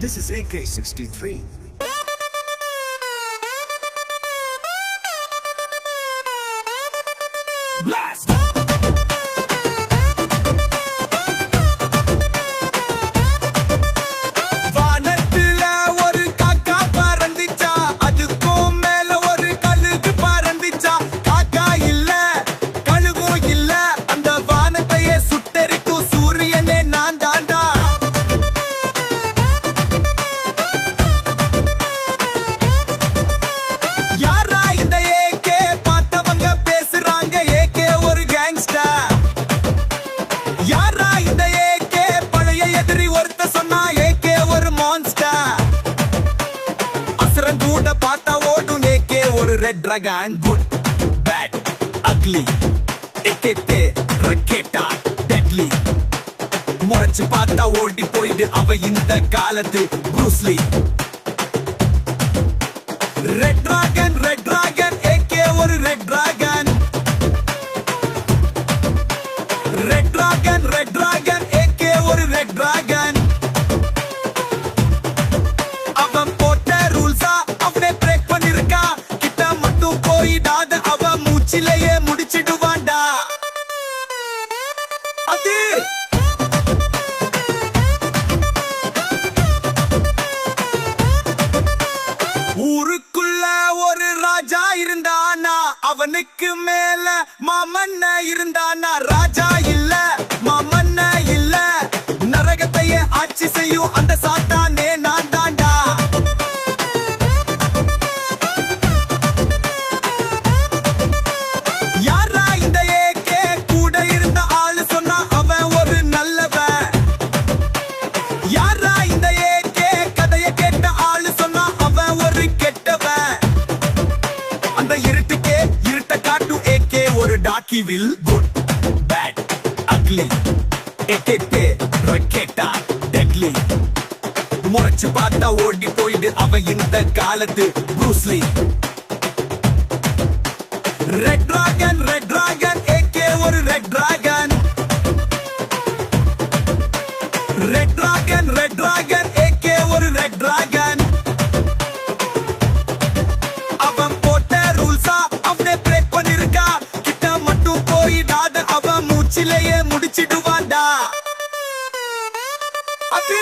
This is AK-63. Blast! Red dragon good bad ugly எக்கெட்டே ரக்கெட்டா deadly முறைச்சு பார்த்தா ஓடி போயிடு அவ இந்த காலத்து Bruce Lee red dragon red dragon AK ஒரு red dragon red dragon red dragon AK ஒரு ரெட் டிராகன் அவனுக்கு மேல மாமன்ன இருந்தானா ராஜா Rocky will good, bad, ugly. எட்டெட்டு ரொக்கெட்டா டெட்லி முறைச்சு பார்த்தா ஓடி போயிடு அவன் இந்த காலத்து ப்ரூஸ்லி ரெட் আপনি